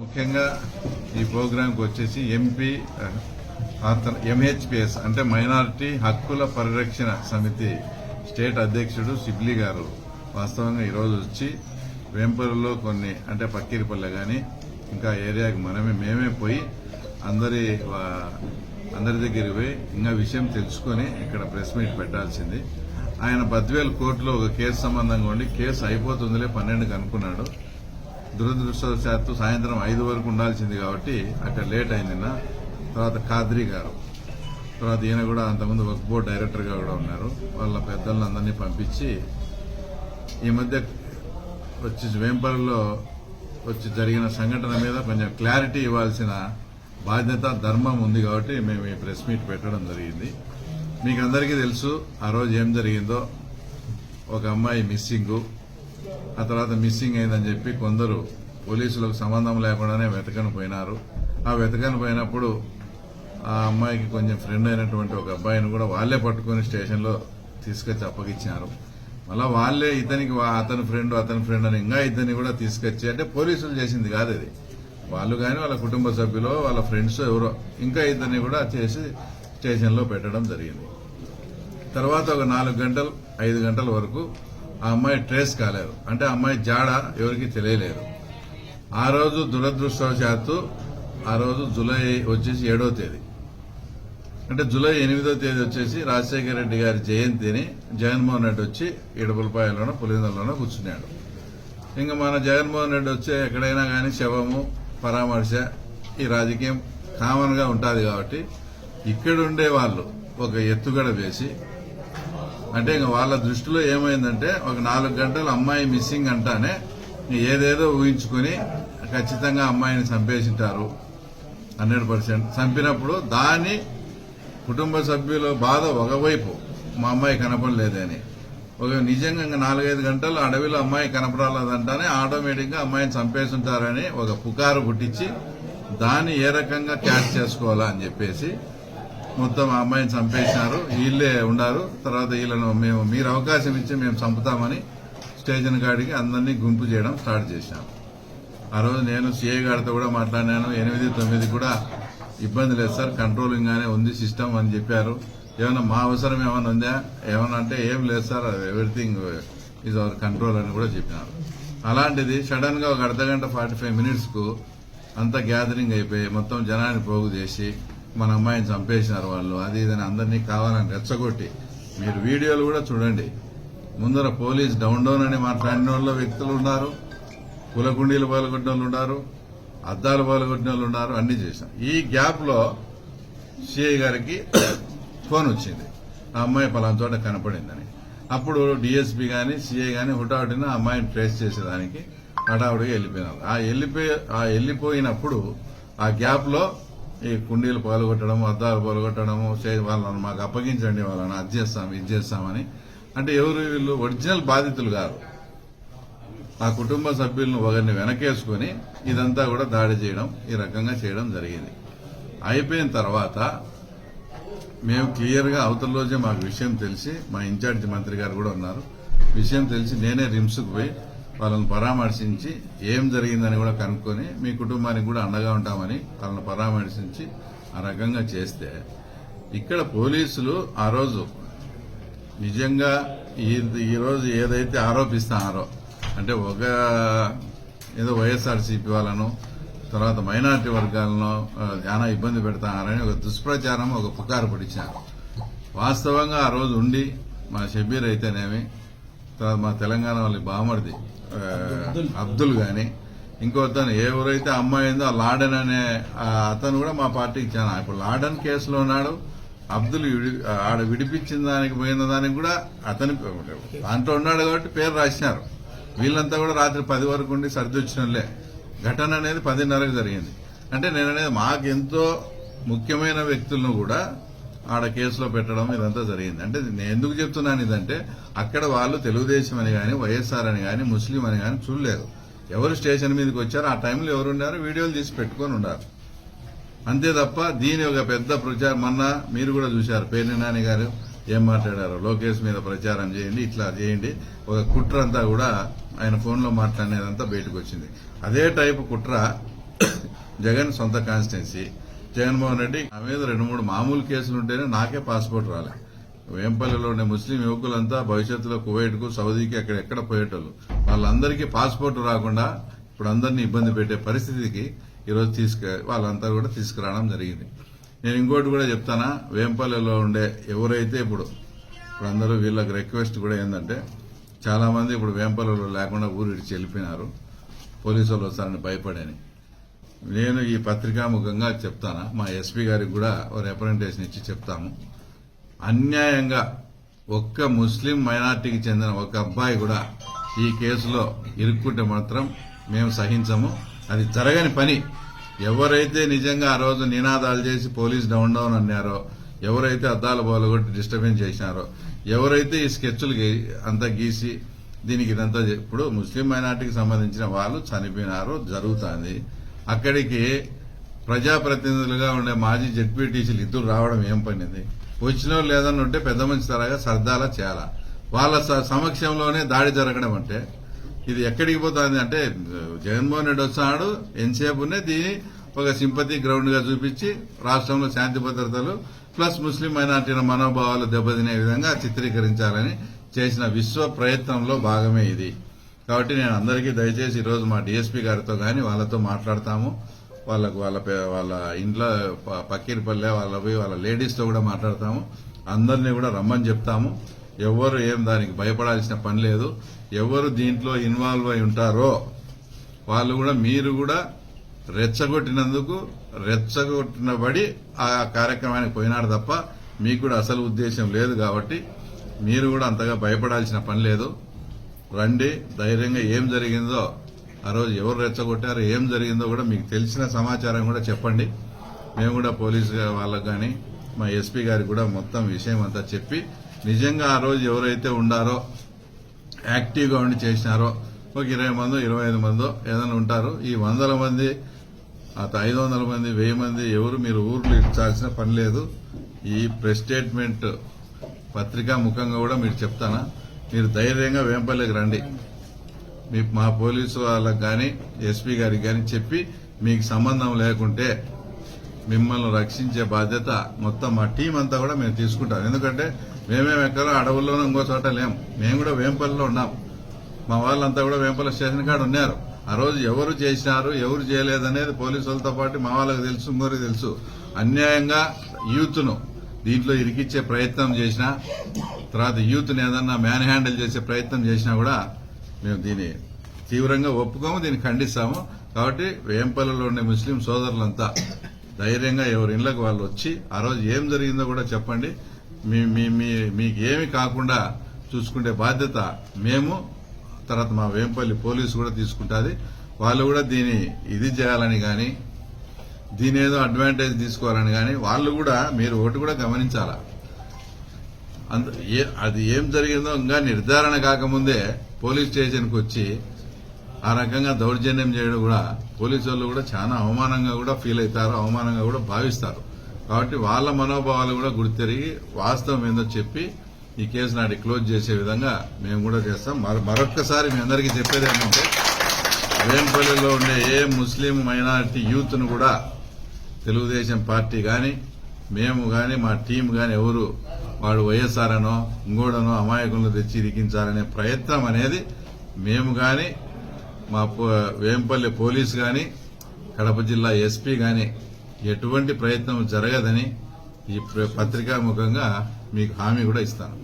ముఖ్యంగా ఈ ప్రోగ్రాంకి వచ్చేసి ఎంపీ ఎంహెచ్పిఎస్ అంటే మైనారిటీ హక్కుల పరిరక్షణ సమితి స్టేట్ అధ్యక్షుడు సిబ్లీ గారు వాస్తవంగా ఈరోజు వచ్చి వేంపూరులో కొన్ని అంటే పక్కిరిపల్లె కానీ ఇంకా ఏరియాకి మనమే మేమే పోయి అందరి అందరి దగ్గరికి పోయి ఇంకా విషయం తెలుసుకొని ఇక్కడ ప్రెస్ మీట్ పెట్టాల్సింది. ఆయన బద్వేల్ కోర్టులో ఒక కేసు సంబంధంగా ఉండి కేసు అయిపోతుందిలే పన్నెండుకి అనుకున్నాడు. దురదృష్టవశాత్తు సాయంత్రం ఐదు వరకు ఉండాల్సింది కాబట్టి అక్కడ లేట్ అయింది తర్వాత ఖాద్రి గారు. తర్వాత ఈయన కూడా అంతకుముందు వర్క్ బోర్డ్ డైరెక్టర్గా కూడా ఉన్నారు. వాళ్ళ పెద్దలను అందరినీ పంపించి ఈ మధ్య వచ్చి వేంపల్లిలో వచ్చి జరిగిన సంఘటన మీద కొంచెం క్లారిటీ ఇవ్వాల్సిన బాధ్యత ధర్మం ఉంది కాబట్టి మేము ఈ ప్రెస్ మీట్ పెట్టడం జరిగింది. మీకు అందరికీ తెలుసు ఆ రోజు ఏం జరిగిందో. ఒక అమ్మాయి మిస్సింగ్. ఆ తర్వాత మిస్సింగ్ అయిందని చెప్పి కొందరు పోలీసులకు సంబంధం లేకుండానే వెతకని పోయినారు. ఆ వెతకని పోయినప్పుడు ఆ అమ్మాయికి కొంచెం ఫ్రెండ్ అయినటువంటి ఒక అబ్బాయిని కూడా వాళ్ళే పట్టుకొని స్టేషన్లో తీసుకొచ్చి అప్పగించారు మళ్ళీ వాళ్ళే ఇతనికి అతని ఫ్రెండ్ అతని ఫ్రెండ్ అని ఇంకా ఇతన్ని కూడా తీసుకొచ్చి అంటే పోలీసులు చేసింది కాదు అది వాళ్ళు కానీ వాళ్ళ కుటుంబ సభ్యులు వాళ్ళ ఫ్రెండ్స్ ఎవరో ఇంకా ఇతన్ని కూడా చేసి స్టేషన్లో పెట్టడం జరిగింది. తర్వాత ఒక నాలుగు గంటలు ఐదు గంటల వరకు ఆ అమ్మాయి ట్రేస్ కాలేదు. అంటే ఆ అమ్మాయి జాడ ఎవరికి తెలియలేదు. ఆ రోజు దురదృష్టవశాత్తు ఆ రోజు జూలై వచ్చేసి ఏడో తేదీ. అంటే జూలై ఎనిమిదో తేదీ వచ్చేసి రాజశేఖర రెడ్డి గారి జయంతిని జగన్మోహన్ రెడ్డి వచ్చి ఇడపులపాయలోనో పులిందల్లోనో కూర్చున్నాడు. ఇంకా మన జగన్మోహన్ రెడ్డి వచ్చే ఎక్కడైనా కానీ శవము పరామర్శ ఈ రాజకీయం కామన్గా ఉంటుంది కాబట్టి ఇక్కడ ఉండే వాళ్ళు ఒక ఎత్తుగడ వేసి అంటే ఇంకా వాళ్ళ దృష్టిలో ఏమైందంటే ఒక నాలుగు గంటలు అమ్మాయి మిస్సింగ్ అంటానే ఏదేదో ఊహించుకుని ఖచ్చితంగా అమ్మాయిని చంపేసింటారు. Hundred percent. చంపినప్పుడు దాని కుటుంబ సభ్యుల బాధ ఒకవైపు మా అమ్మాయి కనపడలేదని. ఒక నిజంగా ఇంకా నాలుగైదు గంటలు అడవిలో అమ్మాయి కనపడాలదంటానే ఆటోమేటిక్గా అమ్మాయిని చంపేస్తుంటారని ఒక పుకారు పుట్టించి దాన్ని ఏ రకంగా క్యాచ్ చేసుకోవాలా అని చెప్పేసి మొత్తం ఆ అమ్మాయిని చంపేసినారు. వీళ్ళే ఉన్నారు తర్వాత వీళ్ళను మేము మీరు అవకాశం ఇచ్చి మేము చంపుతామని స్టేషన్ కాడికి అందరినీ గుంపు చేయడం స్టార్ట్ చేశాము ఆ రోజు నేను సిఐ గారితో కూడా మాట్లాడినాను. ఎనిమిది తొమ్మిది కూడా ఇబ్బంది లేదు సార్. కంట్రోలింగ్గానే ఉంది సిస్టమ్ అని చెప్పారు. ఏమైనా మా అవసరం ఏమైనా ఉందా? ఏమన్నా అంటే ఏం లేదు sir. Everything is our control అని కూడా చెప్పినారు. అలాంటిది సడన్గా ఒక అర్ధ గంట ఫార్టీ ఫైవ్ మినిట్స్కు అంత అంతా గ్యాదరింగ్ అయిపోయి మొత్తం జనాన్ని పోగు చేసి మన అమ్మాయిని చంపేసినారు వాళ్ళు. అది ఇదని అందరినీ కావాలని రెచ్చగొట్టి. మీరు వీడియోలు కూడా చూడండి. ముందర పోలీస్ డౌన్ డౌన్ అని మాట్లాడిన వాళ్ళ వ్యక్తులు ఉన్నారు. కులకుండీలు పాల్గొట్టిన వాళ్ళు ఉన్నారు. అద్దాలు పాల్గొట్టిన వాళ్ళు ఉన్నారు. అన్ని చేశాం ఈ గ్యాప్లో సిఐ గారికి ఫోన్ వచ్చింది. ఆ అమ్మాయి పలానా చోట కనపడిందని. అప్పుడు డిఎస్పీ గాని సిఐ గాని హుటాహుటిన ఆ అమ్మాయిని ట్రేస్ చేసేదానికి హడావుడిగా వెళ్ళిపోయినారు. ఆ వెళ్ళిపోయి ఆ వెళ్ళిపోయినప్పుడు ఆ గ్యాప్లో ఈ కుండీలు పాల్గొట్టడం అద్దాలు పాల్గొట్టడము చే- వాళ్ళని మాకు అప్పగించండి వాళ్ళని అది చేస్తాం ఇది చేస్తామని. అంటే ఎవరు వీళ్ళు? ఒరిజినల్ బాధితులు కాదు. ఆ కుటుంబ సభ్యులను ఒకరిని వెనకేసుకుని ఇదంతా కూడా దాడి చేయడం ఈ రకంగా చేయడం జరిగింది. అయిపోయిన తర్వాత మేము క్లియర్గా అవతల రోజే మాకు విషయం తెలిసి మా ఇన్ఛార్జి మంత్రి గారు కూడా ఉన్నారు. విషయం తెలిసి నేనే రిమ్స్కు పోయి వాళ్ళని పరామర్శించి ఏం జరిగిందని కూడా కనుక్కొని మీ కుటుంబానికి కూడా అండగా ఉంటామని వాళ్ళని పరామర్శించి ఆ రకంగా చేస్తే ఇక్కడ పోలీసులు ఆ రోజు నిజంగా ఈ ఏదైతే ఆరోపిస్తున్నారో అంటే ఒక ఏదో వైఎస్ఆర్సీపీ వాళ్ళను తర్వాత మైనారిటీ వర్గాలను చాలా ఇబ్బంది పెడతారని ఒక దుష్ప్రచారం ఒక పుకారు పడిచారు. వాస్తవంగా ఆ రోజు ఉండి మా షబీర్ అయితేనేమి తర్వాత మా తెలంగాణ వాళ్ళ బామర్ది అబ్దుల్ కానీ ఇంకో అతను ఎవరైతే అమ్మాయి ఉందో ఆ లాడన్ అనే అతను కూడా మా పార్టీకి చాలా ఇప్పుడు లాడన్ కేసులో ఉన్నాడు. అబ్దుల్ విడి- ఆడ విడిపించిన దానికి పోయిన దానికి కూడా అతని దాంట్లో ఉన్నాడు కాబట్టి పేరు రాసినారు. వీళ్ళంతా కూడా రాత్రి పది వరకు ఉండి సర్దొచ్చినలే ఘటన అనేది పదిన్నరకు జరిగింది. అంటే నేను అనేది మాకెంతో ముఖ్యమైన వ్యక్తులను కూడా ఆడ కేసులో పెట్టడం ఇదంతా జరిగింది. అంటే నేను ఎందుకు చెప్తున్నాను ఇదంటే అక్కడ వాళ్ళు తెలుగుదేశం అని కానీ వైఎస్ఆర్ అని కానీ ముస్లిం అని కానీ చూడలేదు. ఎవరు స్టేషన్ మీదకి వచ్చారో ఆ టైంలో ఎవరు ఉన్నారో వీడియోలు తీసి పెట్టుకొని ఉన్నారు. అంతే తప్ప దీని ఒక పెద్ద ప్రచారం మొన్న మీరు కూడా చూశారు పేర్ని నాని గారు ఏం మాట్లాడారు లోకేష్ మీద ప్రచారం చేయండి ఇట్లా చేయండి ఒక కుట్ర అంతా కూడా ఆయన ఫోన్లో మాట్లాడినదంతా బయటకు వచ్చింది. అదే టైపు కుట్ర జగన్ సొంత కాన్స్టిట్యున్సీ జగన్మోహన్ రెడ్డి నా మీద రెండు మూడు మామూలు కేసులు ఉంటేనే నాకే పాస్పోర్ట్ రాలే. వేంపల్లిలో ఉండే ముస్లిం యువకులంతా భవిష్యత్తులో కువైట్కు సౌదీకి అక్కడ ఎక్కడ పోయేటోళ్ళు. వాళ్ళందరికీ పాస్పోర్ట్ రాకుండా ఇప్పుడు అందరినీ ఇబ్బంది పెట్టే పరిస్థితికి ఈరోజు తీసుకు వాళ్ళంతా కూడా తీసుకురావడం జరిగింది. నేను ఇంకోటి కూడా చెప్తానా వేంపల్లిలో ఉండే ఎవరైతే ఇప్పుడు ఇప్పుడు అందరూ వీళ్ళకి రిక్వెస్ట్ కూడా ఏంటంటే చాలామంది ఇప్పుడు వేంపల్లిలో లేకుండా ఊరికి వెళ్ళిపోయినారు. పోలీసు వాళ్ళు వస్తారని భయపడని. నేను ఈ పత్రికాముఖంగా చెప్తాను? మా ఎస్పీ గారికి కూడా ఒక రిప్రజెంటేషన్ ఇచ్చి చెప్తాము అన్యాయంగా ఒక్క ముస్లిం మైనార్టీకి చెందిన ఒక అబ్బాయి కూడా ఈ కేసులో ఇరుక్కుంటే మాత్రం మేము సహించము. అది జరగని పని. ఎవరైతే నిజంగా ఆ రోజు నినాదాలు చేసి పోలీస్ డౌన్ డౌన్ అన్నారో ఎవరైతే అద్దాలు బాలగొట్టి డిస్టర్బెన్స్ చేసినారో ఎవరైతే ఈ స్కెచ్లు అంతా గీసి దీనికి ఇదంతా ఇప్పుడు ముస్లిం మైనార్టీకి సంబంధించిన వాళ్ళు చనిపోయినారో జరుగుతుంది. అక్కడికి ప్రజాప్రతినిధులుగా ఉండే మాజీ జడ్పీటీసీలు ఇద్దరు రావడం ఏం పనిది? వచ్చిన లేదని ఉంటే పెద్ద మంచి తరగా సర్దాలా చేయాలా? వాళ్ళ స- సమక్షంలోనే దాడి జరగడం అంటే ఇది ఎక్కడికి పోతుంది అంటే జగన్మోహన్ రెడ్డి వస్తున్నాడు ఎంతసేపునే దీన్ని ఒక సింపతి గ్రౌండ్గా చూపించి రాష్ట్రంలో శాంతి భద్రతలు ప్లస్ ముస్లిం మైనార్టీల మనోభావాలు దెబ్బతినే విధంగా చిత్రీకరించాలని చేసిన విశ్వ ప్రయత్నంలో భాగమే ఇది. కాబట్టి నేను అందరికీ దయచేసి ఈరోజు మా డిఎస్పీ గారితో కానీ వాళ్ళతో మాట్లాడతాము. వాళ్ళకు వాళ్ళ పే- వాళ్ళ ఇంట్లో ప- పక్కిరిపల్లె వాళ్ళ పోయి వాళ్ళ లేడీస్తో కూడా మాట్లాడతాము. అందరినీ కూడా రమ్మని చెప్తాము. ఎవరు ఏం దానికి భయపడాల్సిన పని లేదు. ఎవరు దీంట్లో ఇన్వాల్వ్ అయి ఉంటారో వాళ్ళు కూడా మీరు కూడా రెచ్చగొట్టినందుకు రెచ్చగొట్టినబడి ఆ కార్యక్రమానికి పోయినారు తప్ప మీకు కూడా అసలు ఉద్దేశం లేదు కాబట్టి మీరు కూడా అంతగా భయపడాల్సిన పని లేదు. రండి ధైర్యంగా ఏం జరిగిందో ఆ రోజు ఎవరు రెచ్చగొట్టారో ఏం జరిగిందో కూడా మీకు తెలిసిన సమాచారం కూడా చెప్పండి. మేము కూడా పోలీసు వాళ్ళకు కానీ మా ఎస్పీ గారికి కూడా మొత్తం విషయం అంతా చెప్పి నిజంగా ఆ రోజు ఎవరైతే ఉండారో యాక్టివ్గా ఉండి చేసినారో ఒక ఇరవై మందో ఇరవై ఐదు మందో ఏదైనా ఉంటారు ఈ వందల మంది అత ఐదు వందల మంది వెయ్యి మంది ఎవరు మీరు ఊర్లు ఇచ్చాల్సిన పని లేదు. ఈ ప్రెస్ స్టేట్మెంట్ పత్రికా ముఖంగా కూడా మీరు చెప్తానా? మీరు ధైర్యంగా వేంపల్లికి రండి. మీ మా పోలీసు వాళ్ళకి కానీ ఎస్పీ గారికి కానీ చెప్పి మీకు సంబంధం లేకుంటే మిమ్మల్ని రక్షించే బాధ్యత మొత్తం మా టీం అంతా కూడా మేము తీసుకుంటాం. ఎందుకంటే మేమేం ఎక్కడో అడవుల్లోనూ ఇంకో చోట లేం. మేము కూడా వేంపల్లిలో ఉన్నాం. మా వాళ్ళంతా కూడా వేంపల్లి స్టేషన్ కాడ ఉన్నారు. ఆ రోజు ఎవరు చేసినారు ఎవరు చేయలేదనేది పోలీసులతో వాళ్ళతో పాటు మా వాళ్ళకి తెలుసు ఇంకోరికి తెలుసు. అన్యాయంగా యూత్ను దీంట్లో ఇరికిచ్చే ప్రయత్నం చేసినా తర్వాత యూత్ని ఏదన్నా మ్యాన్ హ్యాండిల్ చేసే ప్రయత్నం చేసినా కూడా మేము దీన్ని తీవ్రంగా ఒప్పుకోము దీన్ని ఖండిస్తాము. కాబట్టి వేంపల్లిలో ఉండే ముస్లిం సోదరులంతా ధైర్యంగా ఎవరి ఇళ్ళకు వాళ్ళు వచ్చి ఆ రోజు ఏం జరిగిందో కూడా చెప్పండి. మీ మీ మీకు ఏమి కాకుండా చూసుకుంటే బాధ్యత మేము తర్వాత మా వేంపల్లి పోలీసు కూడా తీసుకుంటుంది. వాళ్ళు కూడా దీన్ని ఇది చేయాలని కానీ దీని ఏదో అడ్వాంటేజ్ తీసుకోవాలని కానీ వాళ్ళు కూడా మీరు ఒకటి కూడా గమనించాలా? అంత ఏ- అది ఏం జరిగిందో ఇంకా నిర్ధారణ కాకముందే పోలీస్ స్టేషన్కి వచ్చి ఆ రకంగా దౌర్జన్యం చేయడం కూడా పోలీసు వాళ్ళు కూడా చాలా అవమానంగా కూడా ఫీల్ అవుతారు అవమానంగా కూడా భావిస్తారు. కాబట్టి వాళ్ళ మనోభావాలు కూడా గుర్తిరిగి వాస్తవం ఏందో చెప్పి ఈ కేసు నాటి క్లోజ్ చేసే విధంగా మేము కూడా చేస్తాం. మరొక్కసారి మీ అందరికీ చెప్పేది ఏంటంటే వేంపల్లిలో ఉండే ఏ ముస్లిం మైనారిటీ యూత్ను కూడా తెలుగుదేశం పార్టీ కానీ మేము కానీ మా టీం కానీ ఎవరు వాడు వైఎస్ఆర్ అనో ఇంకోడనో అమాయకులను తెచ్చి ఇరికించాలనే ప్రయత్నం అనేది మేము కానీ మా పో- వేంపల్లి పోలీస్ కానీ కడప జిల్లా ఎస్పీ కానీ ఎటువంటి ప్రయత్నం జరగదని ఈ ప్ర- పత్రికా ముఖంగా మీకు హామీ కూడా ఇస్తాను.